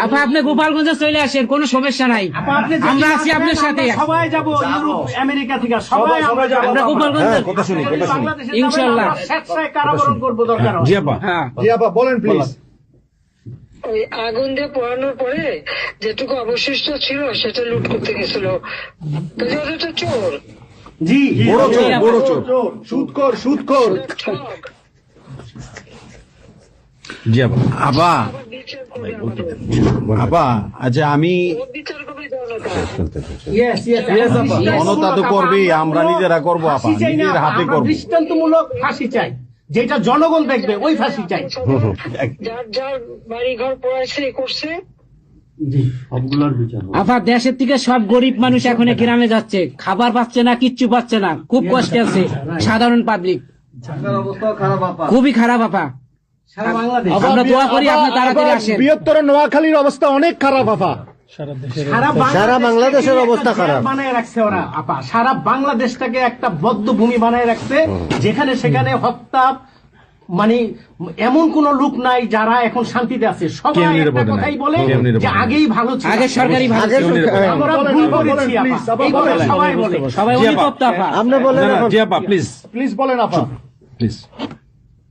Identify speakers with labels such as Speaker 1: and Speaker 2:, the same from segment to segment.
Speaker 1: আপা আপনি গোপালগঞ্জে চলে আসেন কোনো সমস্যা নাই।
Speaker 2: আপা, আপনি যে
Speaker 1: আমরা আছি আপনার সাথে।
Speaker 2: সবাই যাব ইউরোপ আমেরিকা থেকে সবাই আমরা
Speaker 1: গোপালগঞ্জে।
Speaker 3: কথা শুনি কথা শুনি।
Speaker 1: ইনশাআল্লাহ।
Speaker 2: স্বেচ্ছায় কারাবরণ করব দরকার
Speaker 3: জি আপা।
Speaker 1: হ্যাঁ।
Speaker 3: জি আপা বলেন প্লিজ
Speaker 4: ওই আগুন দিয়ে পোড়ানোর পরে যেটুকু অবশিষ্ট ছিল সেটা লুট করতে গেছিল। চোর।
Speaker 2: জি।
Speaker 3: বড় চোর। বড় চোর। সুদখোর
Speaker 4: ঠক
Speaker 3: জি আপা।
Speaker 5: আপা।
Speaker 4: আবার।
Speaker 5: আপা আচ্ছা আমি তো করবেই আমরা নিজেরা করব আপা। নিজের হাতে করব।
Speaker 2: দৃষ্টান্তমূলক ফাঁসি চাই। যেটা জনগণ দেখবে ওই ফাঁসি চাই।
Speaker 4: যার যার বাড়ি ঘর পড়াইছে করছে
Speaker 1: আপা দেশের থেকে সব গরিব মানুষ এখন গ্রামে যাচ্ছে। খাবার পাচ্ছে না কিচ্ছু পাচ্ছে না। খুব কষ্টে আছে। সাধারণ পাবলিক খুবই খারাপ আপা। আমরা দোয়া করি আপনি তাড়াতাড়ি আসেন।
Speaker 3: বৃহত্তর নোয়াখালীর অবস্থা অনেক খারাপ আপা। সারা বাংলাদেশের অবস্থা খারাপ।
Speaker 2: বানায় রাখছে ওরা আপা। সারা বাংলাদেশটাকে একটা বদ্ধ ভূমি বানায় রাখছে যেখানে সেখানে হত্যা মানে এমন কোন লোক নাই যারা এখন শান্তিতে আছে। সবাই একটা কথাই বলে যে আগেই ভালো ছিল।
Speaker 1: আগে সরকারি ভালো
Speaker 2: আমরা ভুল করেছি আপা। সবাই বলে।
Speaker 1: সবাই অনুতপ্ত আপা।
Speaker 3: আপনি বলেন
Speaker 5: না, না, জি আপা প্লিজ
Speaker 3: প্লিজ বলেন আপা।
Speaker 5: প্লিজ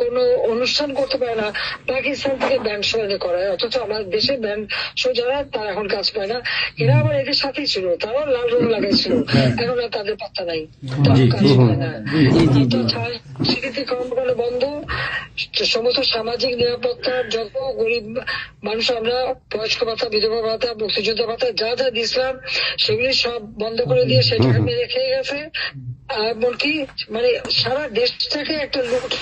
Speaker 4: কোন অনুষ্ঠান করতে পারে না। পাকিস্তান থেকে ব্যান্ড শো করায়। অথচ আমাদের দেশে ব্যান্ড শো যারা তারা এখন কাজ পায় না। এরা আবার এদের সাথেই ছিল। তারাও লাল রং লাগাইছিল এখন আর তাদের পাত্তা নাই। তারাও কাজ পায় না। তো সাংস্কৃতিক কর্মকাণ্ড বন্ধ। সমস্ত সামাজিক নিরাপত্তা যত গরিব মানুষ আমরা বয়স্ক ভাতা বিধবা ভাতা মুক্তিযোদ্ধা ভাতা যা যা দিয়েছিলাম সেগুলি সব বন্ধ করে দিয়ে সেটা মেরে খেয়ে গেছে। এমনকি মানে সারা দেশটাকে একটা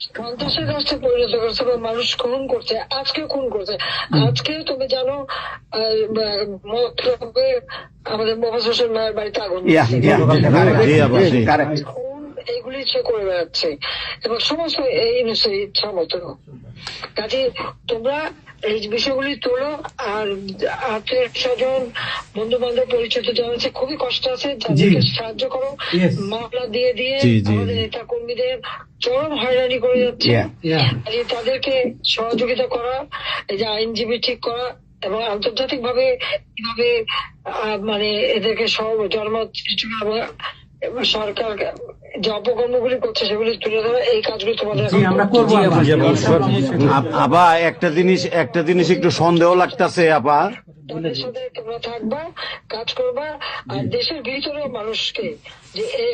Speaker 4: সন্ত্রাসের রাষ্ট্রে পরিণত করছে বা মানুষ খুন করছে আজকে খুন করছে। আজকে তুমি জানো আমাদের মোহাম্মদ হোসেন ভাইয়ের বাড়িতে আগুন এগুলি সে করে বেড়াচ্ছে। এবং সমস্ত এই ইউনিসের ইচ্ছা মতো। কাজে তোমরা এই বিষয়গুলি তোলো আর আত্মীয় স্বজন বন্ধু বান্ধব পরিচিত জানাচ্ছে খুবই কষ্ট আছে তাদেরকে সাহায্য করো. মামলা দিয়ে দিয়ে আমাদের। নেতা কর্মীদের চরম হয়রানি করে যাচ্ছে. তাদেরকে সহযোগিতা করা এই যে আইনজীবী ঠিক করা এবং আন্তর্জাতিক ভাবে কীভাবে মানে এদেরকে সব জনমত সৃষ্টি করা এবং এবং সরকার যে অপকর্মগুলি করছে সেগুলি তুলে ধরা এই কাজগুলি তোমাদের
Speaker 2: জি আমরা করব আপা।
Speaker 3: একটা জিনিস একটা জিনিস একটু সন্দেহ লাগতাছে আপা।
Speaker 4: সাথে তোমরা থাকবা কাজ করবা আর দেশের ভিতরে মানুষকে যে এই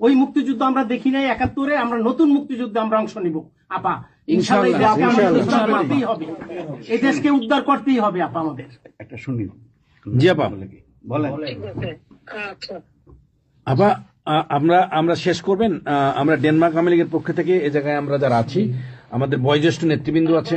Speaker 2: ওই মুক্তিযুদ্ধ আমরা দেখি নাই একাত্তরে আমরা নতুন মুক্তিযুদ্ধে আমরা অংশ নিব। আপা এই দেশকে উদ্ধার করতেই হবে। এই দেশকে উদ্ধার করতেই হবে আপা আমাদের।
Speaker 6: একটা শুনি।
Speaker 5: জি আপা।
Speaker 6: বলেন।
Speaker 5: আমরা আমরা শেষ করবেন। আমরা ডেনমার্ক আওয়ামী লীগের পক্ষ থেকে এ জায়গায় আমরা যারা আছি আমাদের বয়োজ্যেষ্ঠ নেতৃবৃন্দ আছে।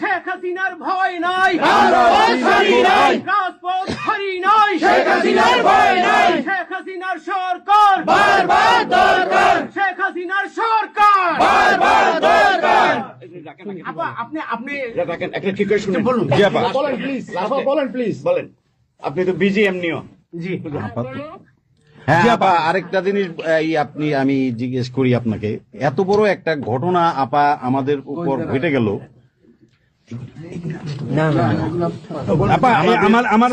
Speaker 2: ভয় নাই। নাই। রাজপথ ছাড়ি নাই। শেখ হাসিনার ভয় নাই। শেখ হাসিনার সরকার। বারবার দরকার। শেখ হাসিনার সরকার। বারবার দরকার। আপা আপনি আপনি
Speaker 6: দেখেন একটা ঠিক করে শুনুন। বলুন।
Speaker 2: বলেন প্লিজ বলেন প্লিজ
Speaker 6: বলেন। আপনি তো বিজি এমনিও
Speaker 2: জি।
Speaker 3: হ্যাঁ আপা আরেকটা জিনিস আপনি আমি জিজ্ঞেস করি আপনাকে। এত বড় একটা ঘটনা আপা আমাদের উপর ঘটে গেল।
Speaker 5: আপা এ আমার আমার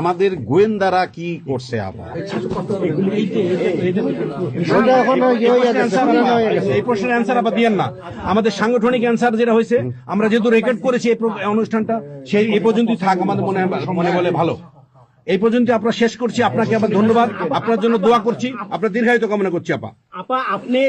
Speaker 3: আমাদের গোয়েন্দারা কি করছে আপা
Speaker 5: এই প্রশ্নের অ্যান্সার আবার দিয়েন না। আমাদের সাংগঠনিক অ্যান্সার যেটা হয়েছে আমরা যেহেতু রেকর্ড করেছি এই অনুষ্ঠানটা সেই এই পর্যন্তই থাক আমাদের মনে মনে বলে ভালো। এই পর্যন্ত আমরা শেষ করছি। আপনাকে আবার ধন্যবাদ। আপনার জন্য দোয়া করছি। আপনার দীর্ঘায়িত কামনা করছি আপা।
Speaker 2: আপা আপনি